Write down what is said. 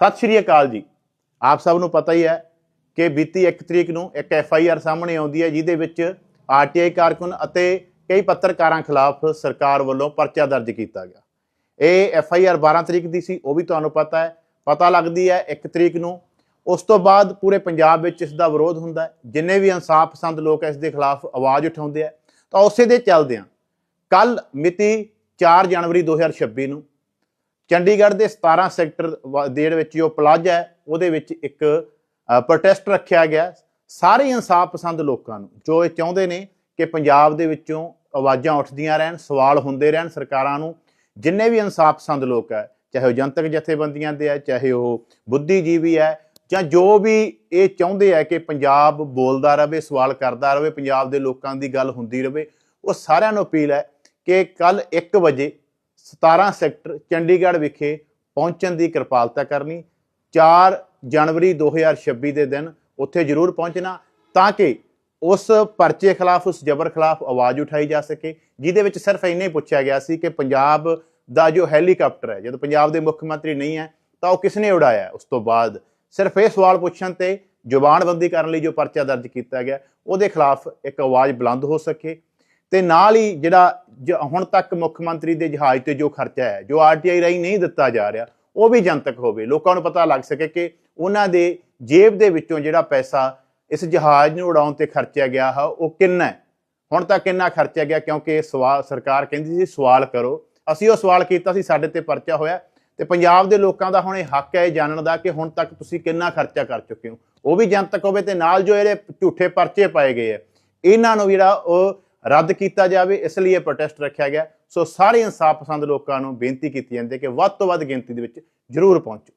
ਸਤਿ ਸ਼੍ਰੀ ਅਕਾਲ ਜੀ। ਆਪ ਸਭ ਨੂੰ ਪਤਾ ਹੀ ਹੈ ਕਿ ਬੀਤੀ 1 ਤਰੀਕ ਨੂੰ ਇੱਕ ਐਫ ਆਈ ਆਰ ਸਾਹਮਣੇ ਆਉਂਦੀ ਹੈ, ਜਿਹਦੇ ਵਿੱਚ ਆਰਟੀਆਈ ਕਾਰਕੁਨ ਅਤੇ ਕਈ ਪੱਤਰਕਾਰਾਂ ਖਿਲਾਫ ਸਰਕਾਰ ਵੱਲੋਂ ਪਰਚਾ ਦਰਜ ਕੀਤਾ ਗਿਆ। ਇਹ ਐਫ ਆਈ ਆਰ 12 ਤਰੀਕ ਦੀ ਸੀ, ਉਹ ਵੀ ਤੁਹਾਨੂੰ ਪਤਾ ਹੈ। ਪਤਾ ਲੱਗਦੀ ਹੈ 1 ਤਰੀਕ ਨੂੰ, ਉਸ ਤੋਂ ਬਾਅਦ ਪੂਰੇ ਪੰਜਾਬ ਵਿੱਚ ਇਸ ਦਾ ਵਿਰੋਧ ਹੁੰਦਾ ਹੈ। ਜਿੰਨੇ ਵੀ ਇਨਸਾਫ ਪਸੰਦ ਲੋਕ ਇਸ ਦੇ ਖਿਲਾਫ ਆਵਾਜ਼ ਉਠਾਉਂਦੇ ਆ। ਤਾਂ ਉਸੇ ਦੇ ਚੱਲਦਿਆਂ ਕੱਲ ਮਿਤੀ 4 ਜਨਵਰੀ 2026 ਨੂੰ ਚੰਡੀਗੜ੍ਹ ਦੇ 17 ਸੈਕਟਰ ਵ- ਦੇ ਵਿੱਚ ਜੋ ਪਲਾਜ਼ਾ ਹੈ, ਉਹਦੇ ਵਿੱਚ ਇੱਕ ਪ੍ਰੋਟੈਸਟ ਰੱਖਿਆ ਗਿਆ। ਸਾਰੇ ਇਨਸਾਫ ਪਸੰਦ ਲੋਕਾਂ ਨੂੰ, ਜੋ ਇਹ ਚਾਹੁੰਦੇ ਨੇ ਕਿ ਪੰਜਾਬ ਦੇ ਵਿੱਚੋਂ ਆਵਾਜ਼ਾਂ ਉੱਠਦੀਆਂ ਰਹਿਣ, ਸਵਾਲ ਹੁੰਦੇ ਰਹਿਣ ਸਰਕਾਰਾਂ ਨੂੰ। ਜਿੰਨੇ ਵੀ ਇਨਸਾਫ ਪਸੰਦ ਲੋਕ ਹੈ, ਚਾਹੇ ਉਹ ਜਨਤਕ ਜਥੇਬੰਦੀਆਂ ਦੇ ਹੈ, ਚਾਹੇ ਉਹ ਬੁੱਧੀਜੀਵੀ ਹੈ, ਜਾਂ ਜੋ ਵੀ ਇਹ ਚਾਹੁੰਦੇ ਆ ਕਿ ਪੰਜਾਬ ਬੋਲਦਾ ਰਹੇ ਸਵਾਲ ਕਰਦਾ ਰਹੇ ਪੰਜਾਬ ਦੇ ਲੋਕਾਂ ਦੀ ਗੱਲ ਹੁੰਦੀ ਰਹੇ ਉਹ ਸਾਰਿਆਂ ਨੂੰ ਅਪੀਲ ਹੈ ਕਿ ਕੱਲ 1 ਵਜੇ 17 ਸੈਕਟਰ ਚੰਡੀਗੜ੍ਹ ਵਿਖੇ ਪਹੁੰਚਣ ਦੀ ਕਿਰਪਾਲਤਾ ਕਰਨੀ। 4 ਜਨਵਰੀ 2026 ਦੇ ਦਿਨ ਉੱਥੇ ਜ਼ਰੂਰ ਪਹੁੰਚਣਾ ਤਾਂ ਕਿ ਉਸ ਪਰਚੇ ਖਿਲਾਫ, ਉਸ ਜ਼ਬਰ ਖਿਲਾਫ ਆਵਾਜ਼ ਉਠਾਈ ਜਾ ਸਕੇ, ਜਿਹਦੇ ਵਿੱਚ ਸਿਰਫ ਇੰਨੇ ਪੁੱਛਿਆ ਗਿਆ ਸੀ ਕਿ ਪੰਜਾਬ ਦਾ ਜੋ ਹੈਲੀਕਾਪਟਰ ਹੈ, ਜਦੋਂ ਪੰਜਾਬ ਦੇ ਮੁੱਖ ਮੰਤਰੀ ਨਹੀਂ ਹੈ, ਤਾਂ ਉਹ ਕਿਸ ਨੇ ਉਡਾਇਆ? ਉਸ ਤੋਂ ਬਾਅਦ ਸਿਰਫ ਇਹ ਸਵਾਲ ਪੁੱਛਣ ਤੇ ਜ਼ੁਬਾਨਬੰਦੀ ਕਰਨ ਲਈ ਜੋ ਪਰਚਾ ਦਰਜ ਕੀਤਾ ਗਿਆ, ਉਹਦੇ ਖਿਲਾਫ ਇੱਕ ਆਵਾਜ਼ ਬੁਲੰਦ ਹੋ ਸਕੇ ਤੇ ਨਾਲ ਹੀ ਜਿਹੜਾ ਹੁਣ ਤੱਕ ਮੁੱਖ ਮੰਤਰੀ ਦੇ ਜਹਾਜ਼ ਤੇ ਜੋ ਖਰਚਾ ਹੈ, ਜੋ ਆਰਟੀਆਈ ਰਾਹੀਂ ਨਹੀਂ ਦਿੱਤਾ ਜਾ ਰਿਹਾ, ਉਹ ਵੀ ਜਨਤਕ ਹੋਵੇ। ਲੋਕਾਂ ਨੂੰ ਪਤਾ ਲੱਗ ਸਕੇ ਕਿ ਉਹਨਾਂ ਦੇ ਜੇਬ ਦੇ ਵਿੱਚੋਂ ਜਿਹੜਾ ਪੈਸਾ ਇਸ ਜਹਾਜ਼ ਨੂੰ ਉਡਾਉਣ ਤੇ ਖਰਚਿਆ ਗਿਆ ਹੈ, ਉਹ ਕਿੰਨਾ ਹੈ? ਹੁਣ ਤੱਕ ਕਿੰਨਾ ਖਰਚਿਆ ਗਿਆ ਕਿਉਂਕਿ ਸਵਾਲ, ਸਰਕਾਰ ਕਹਿੰਦੀ ਸੀ ਸਵਾਲ ਕਰੋ। ਅਸੀਂ ਉਹ ਸਵਾਲ ਕੀਤਾ ਸੀ, ਸਾਡੇ ਤੇ ਪਰਚਾ ਹੋਇਆ ਤੇ ਪੰਜਾਬ ਦੇ ਲੋਕਾਂ ਦਾ ਹੁਣ ਇਹ ਹੱਕ ਹੈ ਇਹ ਜਾਣਨ ਦਾ ਕਿ ਹੁਣ ਤੱਕ ਤੁਸੀਂ ਕਿੰਨਾ ਖਰਚਾ ਕਰ ਚੁੱਕੇ ਹੋ। ਉਹ ਵੀ ਜਨਤਕ ਹੋਵੇ ਤੇ ਨਾਲ ਜੋ ਇਹਦੇ ਝੂਠੇ ਪਰਚੇ ਪਾਏ ਗਏ ਆ ਇਹਨਾਂ ਨੂੰ ਜਿਹੜਾ ਉਹ ਰੱਦ ਕੀਤਾ ਜਾਵੇ, ਇਸ ਲਈ ਇਹ ਪ੍ਰੋਟੈਸਟ ਰੱਖਿਆ ਗਿਆ। ਸੋ ਸਾਰੇ ਇਨਸਾਫ ਪਸੰਦ ਲੋਕਾਂ ਨੂੰ ਬੇਨਤੀ ਕੀਤੀ ਜਾਂਦੀ ਹੈ ਕਿ ਵੱਧ ਤੋਂ ਵੱਧ ਗਿਣਤੀ ਦੇ ਵਿੱਚ ਜ਼ਰੂਰ ਪਹੁੰਚੋ।